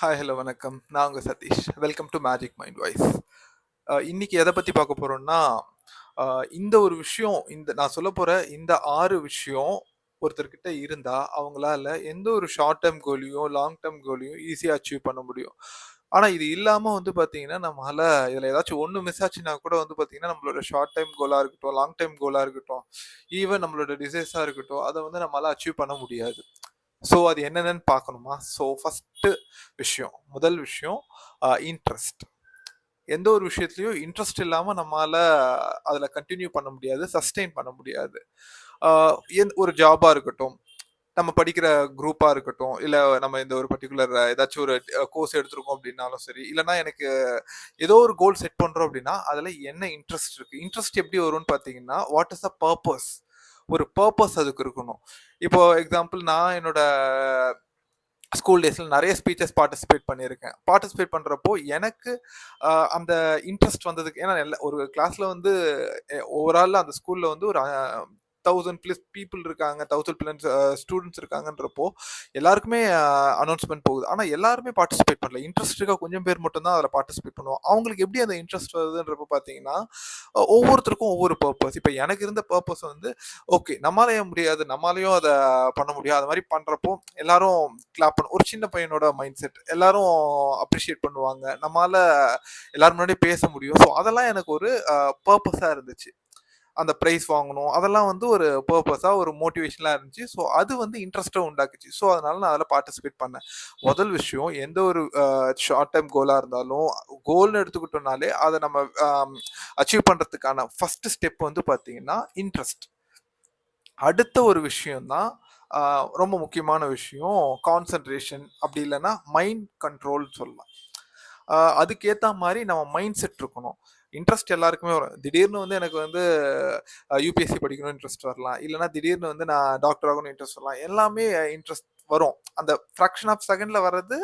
Hi hello வணக்கம். நான் உங்கள் Satish. Welcome to magic mind voice இன்னைக்கு எதை பற்றி பார்க்க போகிறோம்னா இந்த ஒரு விஷயம் இந்த நான் சொல்ல போகிற இந்த ஆறு விஷயம் ஒருத்தர்கிட்ட இருந்தால் அவங்களால எந்த ஒரு ஷார்ட் டேர்ம் கோலையும் லாங் டேர்ம் கோலையும் ஈஸியாக அச்சீவ் பண்ண முடியும். ஆனால் இது இல்லாமல் வந்து பார்த்தீங்கன்னா நம்மளால் இதில் ஏதாச்சும் ஒன்று மிஸ் ஆச்சுன்னா கூட வந்து பார்த்தீங்கன்னா நம்மளோட ஷார்ட் டைம் கோலாக இருக்கட்டும் லாங் டைம் கோலாக இருக்கட்டும் ஈவன் நம்மளோட டிசைஸாக இருக்கட்டும் அதை வந்து நம்மளால் அச்சீவ் பண்ண முடியாது. ஸோ அது என்னென்னு பார்க்கணுமா? ஸோ ஃபஸ்ட்டு விஷயம் முதல் விஷயம் இன்ட்ரெஸ்ட் எந்த ஒரு விஷயத்துலையும் இன்ட்ரெஸ்ட் இல்லாமல் நம்மளால் அதில் கண்டினியூ பண்ண முடியாது சஸ்டெயின் பண்ண முடியாது. எந் ஒரு ஜாபாக இருக்கட்டும் நம்ம படிக்கிற குரூப்பாக இருக்கட்டும் இல்லை நம்ம இந்த ஒரு பர்டிகுலர் ஏதாச்சும் ஒரு கோர்ஸ் எடுத்திருக்கோம் அப்படின்னாலும் சரி இல்லைன்னா எனக்கு ஏதோ ஒரு கோல் செட் பண்ணுறோம் அப்படின்னா அதில் என்ன இன்ட்ரெஸ்ட் இருக்குது இன்ட்ரெஸ்ட் எப்படி வரும்னு பார்த்தீங்கன்னா வாட் இஸ் த பர்பஸ் ஒரு பர்பஸ் அதுக்கு இருக்கணும். இப்போ எக்ஸாம்பிள் நான் என்னோட ஸ்கூல் டேஸில் நிறைய ஸ்பீச்சஸ் பார்ட்டிசிபேட் பண்ணியிருக்கேன். பார்ட்டிசிபேட் பண்ணுறப்போ எனக்கு அந்த இன்ட்ரெஸ்ட் வந்ததுக்கு ஏன்னா எல்லா- ஒரு கிளாஸில் வந்து ஓவரால் அந்த ஸ்கூலில் வந்து ஒரு தௌசண்ட் ப்ளஸ் பீப்புள் இருக்காங்க தௌசண்ட் ப்ளஸ் ஸ்டூடெண்ட்ஸ் இருக்காங்கன்றப்போ எல்லாருக்குமே uh, அனௌன்ஸ்மெண்ட் போகுது. ஆனால் எல்லாருமே பார்ட்டிசிபேட் பண்ணல. இன்ட்ரெஸ்ட் இருக்கா கொஞ்சம் பேர் மட்டும்தான் அதில் பார்ட்டிசிபேட் பண்ணுவோம் அவங்களுக்கு எப்படி அந்த இன்ட்ரெஸ்ட் வருதுன்றப்போ பார்த்தீங்கன்னா ஒவ்வொருத்தருக்கும் ஒவ்வொரு பர்பஸ் இப்போ எனக்கு இருந்த பர்பஸ் வந்து ஓகே நம்மளாலேயே முடியாது நம்மளாலையும் அதை பண்ண முடியும். அது மாதிரி பண்ணுறப்போ எல்லாரும் கிளாப் பண்ண ஒரு சின்ன பையனோட மைண்ட் செட் எல்லாரும் அப்ரிஷியேட் பண்ணுவாங்க. நம்மளால எல்லாரும் முன்னாடி பேச முடியும். ஸோ அதெல்லாம் எனக்கு ஒரு பர்பஸாக இருந்துச்சு. அந்த ப்ரைஸ் வாங்கணும். அதெல்லாம் வந்து ஒரு பர்பஸாக ஒரு மோட்டிவேஷனாக இருந்துச்சு. ஸோ அது வந்து இன்ட்ரெஸ்ட்டை உண்டாக்குச்சு. ஸோ அதனால நான் அதில் பார்ட்டிசிபேட் பண்ணேன். முதல் விஷயம் எந்த ஒரு ஷார்ட் டைம் கோலாக இருந்தாலும் கோல்னு எடுத்துக்கிட்டோம்னாலே அதை நம்ம அச்சீவ் பண்ணுறதுக்கான ஃபர்ஸ்ட் ஸ்டெப் வந்து பார்த்தீங்கன்னா இன்ட்ரெஸ்ட் அடுத்த ஒரு விஷயம்தான் ரொம்ப முக்கியமான விஷயம் கான்சன்ட்ரேஷன் அப்படி இல்லைன்னா மைண்ட் கண்ட்ரோல் சொல்லலாம். அதுக்கேற்ற மாதிரி நம்ம மைண்ட் செட் இருக்கணும். இன்ட்ரெஸ்ட் எல்லாருக்குமே வரும். திடீர்னு வந்து எனக்கு வந்து யூபிஎஸ்சி படிக்கணும் இன்ட்ரெஸ்ட் வரலாம். இல்லைன்னா திடீர்னு வந்து நான் டாக்டர் ஆகணும் இன்ட்ரெஸ்ட் வரலாம். எல்லாமே இன்ட்ரெஸ்ட் வரும். அந்த ஃப்ராக்ஷன் ஆஃப் செகண்ட்ல வர்றது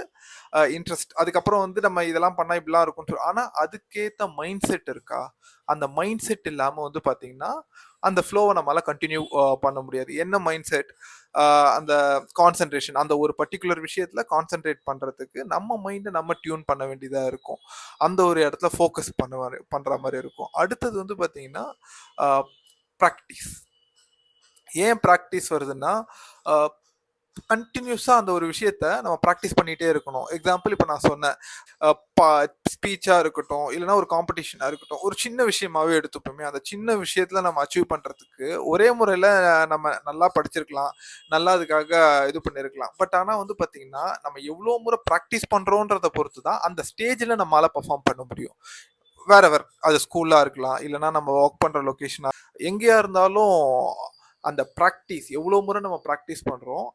இன்ட்ரெஸ்ட் அதுக்கப்புறம் வந்து நம்ம இதெல்லாம் பண்ணா இப்படிலாம் இருக்கும் ஆனா அதுக்கேத்த மைண்ட் செட் இருக்கா? அந்த மைண்ட் செட் இல்லாம வந்து பாத்தீங்கன்னா அந்த ஃப்ளோவை நம்மளால கண்டினியூ பண்ண முடியாது. என்ன மைண்ட் செட் அந்த கான்சென்ட்ரேஷன் அந்த ஒரு பர்டிகுலர் விஷயத்துல கான்சென்ட்ரேட் பண்றதுக்கு நம்ம மைண்டை நம்ம டியூன் பண்ண வேண்டியதா இருக்கும். அந்த ஒரு இடத்துல ஃபோக்கஸ் பண்ண மாதிரி- பண்ற மாதிரி இருக்கும். அடுத்தது வந்து பாத்தீங்கன்னா ப்ராக்டிஸ் ஏன் ப்ராக்டிஸ் வருதுன்னா கண்டினியூஸாக அந்த ஒரு விஷயத்த நம்ம ப்ராக்டிஸ் பண்ணிகிட்டே இருக்கணும். எக்ஸாம்பிள் இப்போ நான் சொன்னேன். ஸ்பீச்சாக இருக்கட்டும் இல்லைன்னா ஒரு காம்படிஷனாக இருக்கட்டும் ஒரு சின்ன விஷயமாவே எடுத்துப்போமே அந்த சின்ன விஷயத்தில் நம்ம அச்சீவ் பண்ணுறதுக்கு ஒரே முறையில் நம்ம நல்லா படிச்சிருக்கலாம் நல்லா அதுக்காக இது பண்ணியிருக்கலாம் பட் ஆனால் வந்து பார்த்திங்கன்னா நம்ம எவ்வளோ முறை ப்ராக்டிஸ் பண்ணுறோன்றத பொறுத்து தான் அந்த ஸ்டேஜில் நம்மளால் பர்ஃபார்ம் பண்ண முடியும். வேற வேற அது ஸ்கூலாக இருக்கலாம் இல்லைன்னா நம்ம ஒர்க் பண்ணுற லொக்கேஷனாக எங்கேயா இருந்தாலும் அந்த ப்ராக்டிஸ் எவ்வளோ முறை நம்ம ப்ராக்டிஸ் பண்ணுறோம்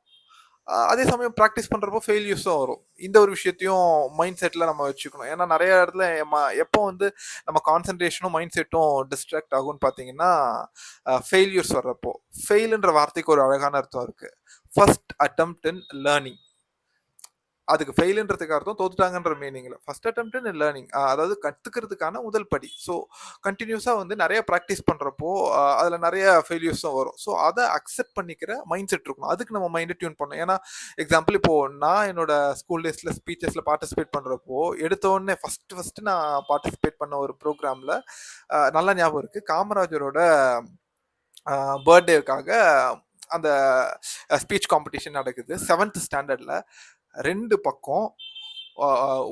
அதே சமயம் ப்ராக்டிஸ் பண்ணுறப்போ ஃபெயில்யூஸும் வரும். இந்த ஒரு விஷயத்தையும் மைண்ட் செட்டில் நம்ம வச்சுக்கணும். ஏன்னா நிறைய இடத்துல எம்ம- எப்போ வந்து நம்ம கான்சன்ட்ரேஷனும் மைண்ட் செட்டும் டிஸ்ட்ராக்ட் ஆகும்னு பார்த்தீங்கன்னா ஃபெயில்யூர்ஸ் வர்றப்போ ஃபெயிலுன்ற வார்த்தைக்கு ஒரு அழகான அர்த்தம் இருக்குது ஃபர்ஸ்ட் அட்டம்ப்ட் இன் லேர்னிங் அதுக்கு ஃபெயிலுன்றதுக்கு அர்த்தம் தோத்துட்டாங்கன்ற மீனிங்ல ஃபர்ஸ்ட் அட்டம்ப்ட் இன் லேர்னிங் அதாவது கற்றுக்கிறதுக்கான முதல் படி. ஸோ கண்டினியூஸாக வந்து நிறைய ப்ராக்டிஸ் பண்ணுறப்போ அதில் நிறைய ஃபெயிலியர்ஸும் வரும். ஸோ அதை அக்செப்ட் பண்ணிக்கிற மைண்ட் செட் இருக்கணும். அதுக்கு நம்ம மைண்டை டியூன் பண்ணணும். ஏன்னா எக்ஸாம்பிள் இப்போ நான் என்னோட ஸ்கூல் டேஸில் ஸ்பீச்சஸில் பார்ட்டிசிபேட் பண்ணுறப்போ எடுத்தோடனே ஃபர்ஸ்ட் ஃபர்ஸ்ட் நான் பார்ட்டிசிபேட் பண்ண ஒரு ப்ரோக்ராமில் நல்லா ஞாபகம் இருக்கு. காமராஜரோட பர்த்டேவுக்காக அந்த ஸ்பீச் காம்படிஷன் நடக்குது. செவன்த் ஸ்டாண்டர்டில் ரெண்டு பக்கம்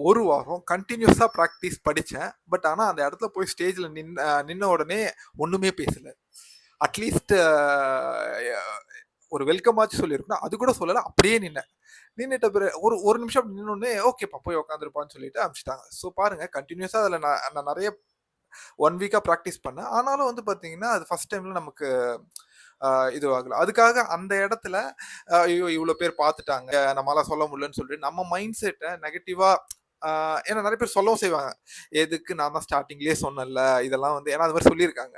ஒரு வாரம் கண்டினியூஸாக ப்ராக்டிஸ் படித்தேன் பட் ஆனால் அந்த இடத்துல போய் ஸ்டேஜில் நின் நின்ன உடனே ஒன்றுமே பேசலை. அட்லீஸ்ட் ஒரு வெல்கம் ஆச்சு சொல்லியிருக்கணும். அது கூட சொல்லலை அப்படியே நின்னேன். நின்றுட்ட பிறகு ஒரு ஒரு நிமிஷம் நின்னோடனே ஓகேப்பா போய் உட்காந்துருப்பான்னு சொல்லிட்டு அனுப்பிச்சிட்டாங்க. ஸோ பாருங்க கண்டினியூஸாக அதில் நான் நான் நிறைய ஒன் வீக்காக ப்ராக்டிஸ் பண்ணேன். ஆனாலும் வந்து பார்த்தீங்கன்னா அது ஃபர்ஸ்ட் டைமில் நமக்கு இதுவாகல. அதுக்காக அந்த இடத்துல ஐயோ இவ்வளோ பேர் பார்த்துட்டாங்க நம்மளால சொல்ல முடியலன்னு சொல்லிட்டு நம்ம மைண்ட் செட்டை நெகட்டிவா ஏன்னா நிறைய பேர் சொல்லவும் செய்வாங்க. எதுக்கு நான் தான் ஸ்டார்டிங்லேயே சொன்னேன்ல? இதெல்லாம் வந்து ஏன்னா அது மாதிரி சொல்லியிருக்காங்க.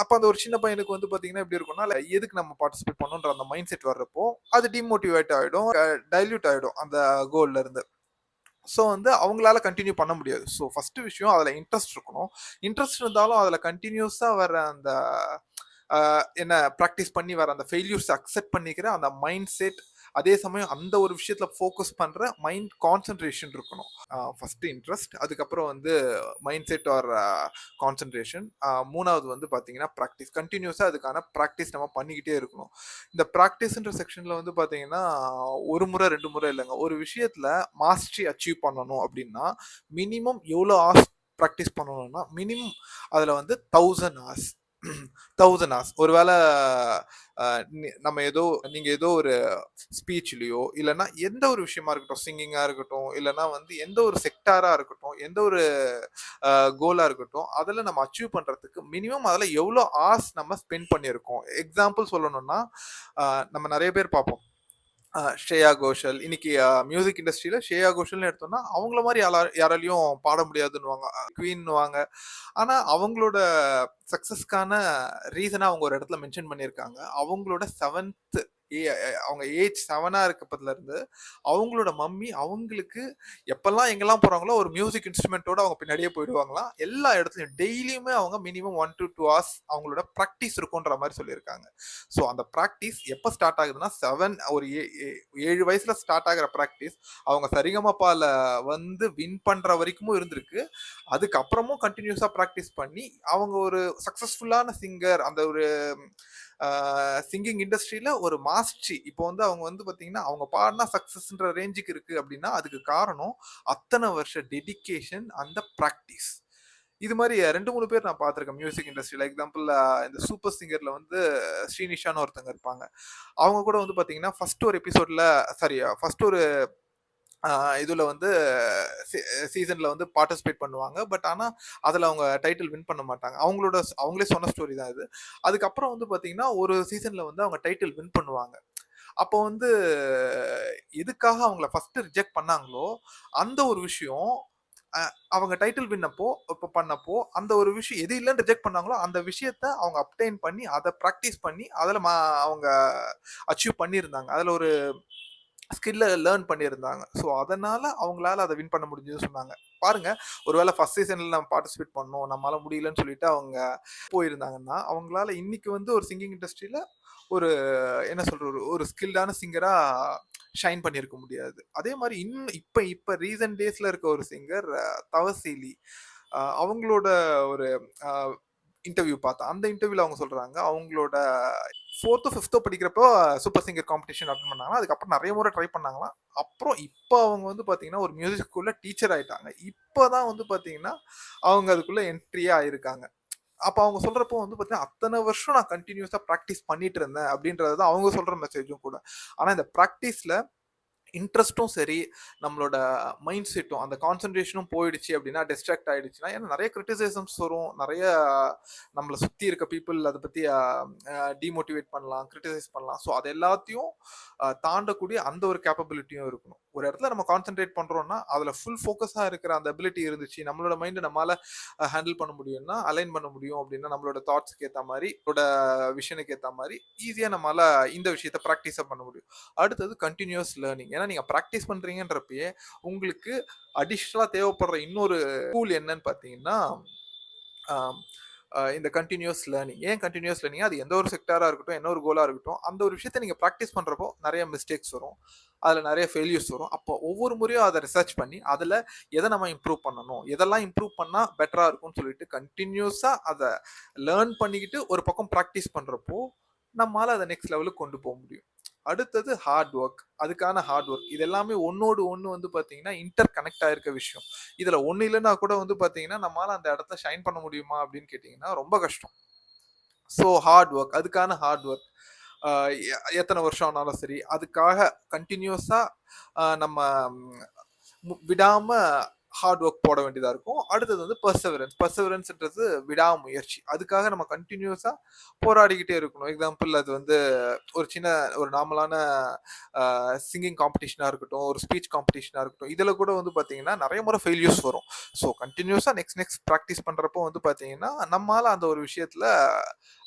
அப்போ அந்த ஒரு சின்ன பையனுக்கு வந்து பார்த்தீங்கன்னா எப்படி இருக்கும்னா எதுக்கு நம்ம பார்ட்டிசிபேட் பண்ணோன்ற அந்த மைண்ட் செட் வர்றப்போ அது டிமோட்டிவேட் ஆகிடும் டைல்யூட் ஆகிடும் அந்த கோல்ல இருந்து. ஸோ வந்து அவங்களால கண்டினியூ பண்ண முடியாது. ஸோ ஃபர்ஸ்ட் விஷயம் அதில் இன்ட்ரெஸ்ட் இருக்கணும். இன்ட்ரெஸ்ட் இருந்தாலும் அதில் கண்டினியூஸாக வர அந்த என்ன ப்ராக்டிஸ் பண்ணி வர அந்த ஃபெயில்யூர்ஸ் அக்செப்ட் பண்ணிக்கிற அந்த மைண்ட் செட் அதே சமயம் அந்த ஒரு விஷயத்துல ஃபோக்கஸ் பண்ற மைண்ட் கான்சென்ட்ரேஷன் இருக்கணும். ஃபர்ஸ்ட் இன்ட்ரெஸ்ட் அதுக்கப்புறம் வந்து மைண்ட் செட் ஆர் கான்சென்ட்ரேஷன் மூணாவது வந்து பார்த்தீங்கன்னா ப்ராக்டிஸ் கண்டினியூஸாக அதுக்கான ப்ராக்டிஸ் நம்ம பண்ணிக்கிட்டே இருக்கணும். இந்த ப்ராக்டிஸ்ன்ற செக்ஷனில் வந்து பார்த்தீங்கன்னா ஒரு முறை ரெண்டு முறை இல்லைங்க. ஒரு விஷயத்தில் மாஸ்டரி அச்சீவ் பண்ணணும் அப்படின்னா மினிமம் எவ்வளோ ஆர்ஸ் ப்ராக்டிஸ் பண்ணணும்னா மினிமம் அதில் வந்து தௌசண்ட் ஹார்ஸ் தௌசண்ட் ஹார்ஸ் ஒருவேளை நம்ம ஏதோ நீங்கள் ஏதோ ஒரு ஸ்பீச்லேயோ இல்லைன்னா எந்த ஒரு விஷயமா இருக்கட்டும் சிங்கிங்காக இருக்கட்டும் இல்லைன்னா வந்து எந்த ஒரு செக்டாராக இருக்கட்டும் எந்த ஒரு கோலாக இருக்கட்டும் அதில் நம்ம அச்சீவ் பண்ணுறதுக்கு மினிமம் அதில் எவ்வளோ ஆர்ஸ் நம்ம ஸ்பெண்ட் பண்ணியிருக்கோம். எக்ஸாம்பிள் சொல்லணும்னா நம்ம நிறைய பேர் பார்ப்போம். ஸ்ரேயா கோஷல். இன்னைக்கு மியூசிக் இண்டஸ்ட்ரியில ஸ்ரேயா கோஷல்னு எடுத்தோம்னா அவங்கள மாதிரி யாராலையும் பாட முடியாதுன்னுவாங்க. குவீன்னுவாங்க ஆனா அவங்களோட சக்சஸ்க்கான ரீசனா அவங்க ஒரு இடத்துல மென்ஷன் பண்ணியிருக்காங்க. அவங்களோட செவன்த் அவங்க ஏஜ் செவனா இருக்கப்பதுல இருந்து அவங்களோட மம்மி அவங்களுக்கு எப்பெல்லாம் எங்கெல்லாம் போறாங்களோ ஒரு மியூசிக் இன்ஸ்ட்ருமெண்ட்டோட அவங்க பின்னாடியே போயிடுவாங்களாம் எல்லா இடத்துலையும் டெய்லியுமே அவங்க minimum one to two hours அவங்களோட ப்ராக்டிஸ் இருக்குன்ற மாதிரி சொல்லியிருக்காங்க. ஸோ அந்த ப்ராக்டிஸ் எப்போ ஸ்டார்ட் ஆகுதுன்னா செவன் ஒரு ஏ- ஏழு வயசுல ஸ்டார்ட் ஆகிற ப்ராக்டிஸ் அவங்க சரிகமப்பால வந்து வின் பண்ற வரைக்கும் இருந்திருக்கு. அதுக்கப்புறமும் கண்டினியூஸா ப்ராக்டிஸ் பண்ணி அவங்க ஒரு சக்சஸ்ஃபுல்லான சிங்கர் அந்த ஒரு சிங்கிங் இண்டஸ்ட்ரியில ஒரு மாஸ்ட்ரி இப்போ வந்து அவங்க வந்து பார்த்தீங்கன்னா அவங்க பாடினா சக்ஸஸ்ன்ற ரேஞ்சுக்கு இருக்கு அப்படின்னா அதுக்கு காரணம் அத்தனை வருஷ டெடிகேஷன் அந்த ப்ராக்டிஸ். இது மாதிரி ரெண்டு மூணு பேர் நான் பார்த்துருக்கேன் மியூசிக் இண்டஸ்ட்ரியில். எக்ஸாம்பிள் இந்த சூப்பர் சிங்கரில் வந்து ஸ்ரீனிஷான்னு ஒருத்தங்க இருப்பாங்க. அவங்க கூட வந்து பார்த்தீங்கன்னா ஃபர்ஸ்ட் ஒரு எபிசோடில் சாரி ஃபர்ஸ்ட் ஒரு இதில் வந்து சீசனில் வந்து பார்ட்டிசிபேட் பண்ணுவாங்க. பட் ஆனால் அதில் அவங்க டைட்டில் வின் பண்ண மாட்டாங்க. அவங்களோட அவங்களே சொன்ன ஸ்டோரி தான் இது. அதுக்கப்புறம் வந்து பார்த்தீங்கன்னா ஒரு சீசனில் வந்து அவங்க டைட்டில் வின் பண்ணுவாங்க. அப்போ வந்து எதுக்காக அவங்கள ஃபஸ்ட்டு ரிஜெக்ட் பண்ணாங்களோ அந்த ஒரு விஷயம் அவங்க டைட்டில் வின்னப்போ இப்போ பண்ணப்போ அந்த ஒரு விஷயம் எது இல்லைன்னு ரிஜெக்ட் பண்ணாங்களோ அந்த விஷயத்த அவங்க அப்டைன் பண்ணி அதை ப்ராக்டிஸ் பண்ணி அதில் மா அவங்க அச்சீவ் பண்ணியிருந்தாங்க. அதில் ஒரு ஸ்கில்ல லேர்ன் பண்ணியிருந்தாங்க. ஸோ அதனால் அவங்களால அதை வின் பண்ண முடிஞ்சதுன்னு சொன்னாங்க. பாருங்க ஒருவேளை ஃபர்ஸ்ட் சீசனில் நம்ம பார்ட்டிசிபேட் பண்ணோம் நம்மளால முடியலன்னு சொல்லிட்டு அவங்க போயிருந்தாங்கன்னா அவங்களால இன்னைக்கு வந்து ஒரு சிங்கிங் இண்டஸ்ட்ரியில ஒரு என்ன சொல்ற ஒரு ஸ்கில்டான சிங்கரா ஷைன் பண்ணியிருக்க முடியாது. அதே மாதிரி இன்னும் இப்போ இப்போ ரீசன்ட் டேஸில் இருக்க ஒரு சிங்கர் தவசீலி அவங்களோட ஒரு இன்டர்வியூ பார்த்தேன் அந்த இன்டர்வியூவில் அவங்க சொல்கிறாங்க அவங்களோட ஃபோர்த்தோ ஃபிஃப்த்தோ படிக்கிறப்போ சூப்பர் சிங்கர் காம்படிஷன் அட்டன் பண்ணாங்க. அதுக்கப்புறம் நிறைய முறை ட்ரை பண்ணாங்களாம். அப்புறம் இப்போ அவங்க வந்து பார்த்தீங்கன்னா ஒரு மியூசிக் ஸ்கூல்ல டீச்சர் ஆகிட்டாங்க இப்போ தான் வந்து பார்த்தீங்கன்னா அவங்க அதுக்குள்ளே என்ட்ரியே ஆயிருக்காங்க அப்போ அவங்க சொல்கிறப்போ வந்து பார்த்தீங்கன்னா அத்தனை வருஷம் நான் கண்டினியூஸாக ப்ராக்டிஸ் பண்ணிட்டு இருந்தேன் அப்படின்றது தான் அவங்க சொல்கிற மெசேஜும் கூட. ஆனால் இந்த ப்ராக்டிஸில் இன்ட்ரெஸ்ட்டும் சரி நம்மளோட மைண்ட் செட்டும் அந்த கான்சன்ட்ரேஷனும் போயிடுச்சு அப்படின்னா டிஸ்ட்ராக்ட் ஆயிடுச்சுன்னா ஏன்னா நிறைய கிரிட்டிசிசம்ஸ் வரும். நிறைய நம்மளை சுற்றி இருக்க பீப்புள் அதை பற்றி டிமோட்டிவேட் பண்ணலாம் கிரிட்டிசைஸ் பண்ணலாம். ஸோ அது எல்லாத்தையும் தாண்டக்கூடிய அந்த ஒரு கேப்பபிலிட்டியும் இருக்கணும். ஒரு இடத்துல நம்ம கான்சென்ட்ரேட் பண்ணுறோம்னா அதில் ஃபுல் ஃபோக்கஸாக இருக்கிற அந்த அபிலிட்டி இருந்துச்சு. நம்மளோட மைண்டை நம்மளால ஹேண்டில் பண்ண முடியும்னா அலைன் பண்ண முடியும் அப்படின்னா நம்மளோட தாட்ஸ்க்கு ஏற்ற மாதிரி நம்மளோட விஷனுக்கு ஏற்ற மாதிரி ஈஸியாக நம்மளால இந்த விஷயத்த ப்ராக்டிஸாக பண்ண முடியும். அடுத்தது கண்டினியூஸ் லேர்னிங் ஏன்னா நீங்கள் ப்ராக்டிஸ் பண்ணுறீங்கன்றப்பயே உங்களுக்கு அடிஷ்னலாக தேவைப்படுற இன்னொரு ஸ்கூல் என்னன்னு பார்த்தீங்கன்னா இந்த கண்டினியூஸ் லேர்னிங் ஏன் கண்டினியூஸ் லேர்னிங் அது எந்த ஒரு செக்டாராக இருக்கட்டும் என்ன ஒரு கோலாக இருக்கட்டும் அந்த ஒரு விஷயத்தை நீங்கள் ப்ராக்டிஸ் பண்ணுறப்போ நிறைய மிஸ்டேக்ஸ் வரும். அதில் நிறைய ஃபெயில்யூர்ஸ் வரும். அப்போ ஒவ்வொரு முறையும் அதை ரிசர்ச் பண்ணி அதில் எதை நம்ம இம்ப்ரூவ் பண்ணணும்? எதெல்லாம் இம்ப்ரூவ் பண்ணால் பெட்டராக இருக்கும்னு சொல்லிட்டு கண்டினியூஸாக அதை லேர்ன் பண்ணிக்கிட்டு ஒரு பக்கம் ப்ராக்டிஸ் பண்ணுறப்போ நம்மளால் அதை நெக்ஸ்ட் லெவலுக்கு கொண்டு போக முடியும். அடுத்தது ஹார்ட் ஒர்க் அதுக்கான ஹார்ட் ஒர்க் இது எல்லாமே ஒன்னோடு ஒன்று வந்து பார்த்தீங்கன்னா இன்டர் கனெக்ட் ஆயிருக்க விஷயம். இதில் ஒன்று இல்லைன்னா கூட வந்து பார்த்தீங்கன்னா நம்மளால் அந்த இடத்த ஷைன் பண்ண முடியுமா அப்படின்னு கேட்டிங்கன்னா ரொம்ப கஷ்டம். ஸோ ஹார்ட் ஒர்க் அதுக்கான ஹார்ட் ஒர்க் எத்தனை வருஷம் ஆனாலும் சரி அதுக்காக கண்டினியூஸாக நம்ம மு- விடாம ஹார்ட் ஒர்க் போட வேண்டியதாக இருக்கும். அடுத்தது வந்து பர்சவரன்ஸ் பர்சவரன்ஸ்ன்றது விடாமுயற்சி. அதுக்காக நம்ம கண்டினியூஸாக போராடிக்கிட்டே இருக்கணும். எக்ஸாம்பிள் அது வந்து ஒரு சின்ன ஒரு நார்மலான சிங்கிங் காம்படிஷனாக இருக்கட்டும் ஒரு ஸ்பீச் காம்படிஷனாக இருக்கட்டும். இதில் கூட வந்து பார்த்தீங்கன்னா நிறைய முறை ஃபெயில்யூஸ் வரும். ஸோ கண்டினியூஸாக நெக்ஸ்ட் நெக்ஸ்ட் ப்ராக்டிஸ் பண்ணுறப்போ வந்து பார்த்தீங்கன்னா நம்மளால் அந்த ஒரு விஷயத்தில்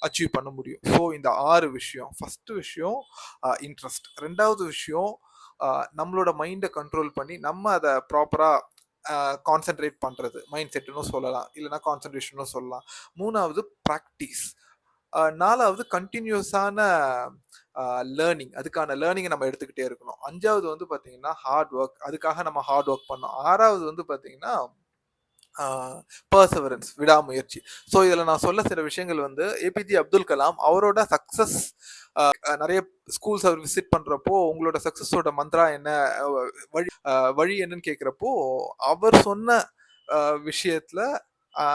அச்சீவ் பண்ண முடியும். ஸோ இந்த ஆறு விஷயம். ஃபஸ்ட்டு விஷயம் இன்ட்ரெஸ்ட் ரெண்டாவது விஷயம் நம்மளோட மைண்டை கண்ட்ரோல் பண்ணி நம்ம அதை ப்ராப்பராக கான்சென்ட்ரேட் பண்ணுறது மைண்ட் செட்டுன்னு சொல்லலாம். இல்லைன்னா கான்சென்ட்ரேஷனும் சொல்லலாம். மூணாவது ப்ராக்டிஸ் நாலாவது கண்டினியூஸான லேர்னிங் அதுக்கான லேர்னிங்கை நம்ம எடுத்துக்கிட்டே இருக்கணும். அஞ்சாவது வந்து பார்த்தீங்கன்னா ஹார்ட் ஒர்க் அதுக்காக நம்ம ஹார்ட் ஒர்க் பண்ணோம் ஆறாவது வந்து பார்த்தீங்கன்னா பர்சவரன்ஸ் விடாமுயற்சி. ஸோ இதில் நான் சொல்ல சில விஷயங்கள் வந்து ஏபிஜே அப்துல் கலாம் அவரோட சக்ஸஸ் நிறைய ஸ்கூல்ஸ் அவர் விசிட் பண்ணுறப்போ உங்களோட சக்ஸஸோட மந்த்ரா என்ன வழி வழி என்னன்னு கேட்குறப்போ அவர் சொன்ன விஷயத்தில்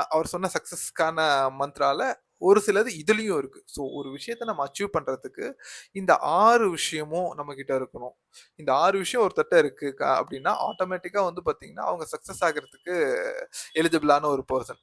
அவர் சொன்ன சக்ஸஸ்க்கான மந்த்ரால ஒரு சிலது இதுலேயும் இருக்கு. ஸோ ஒரு விஷயத்த நம்ம அச்சீவ் பண்ணுறதுக்கு இந்த ஆறு விஷயமும் நம்ம கிட்ட இருக்கணும். இந்த ஆறு விஷயம் ஒருத்தட்ட இருக்கு அப்படின்னா ஆட்டோமேட்டிக்காக வந்து பார்த்திங்கன்னா அவங்க சக்ஸஸ் ஆகிறதுக்கு எலிஜிபிளான ஒரு பர்சன்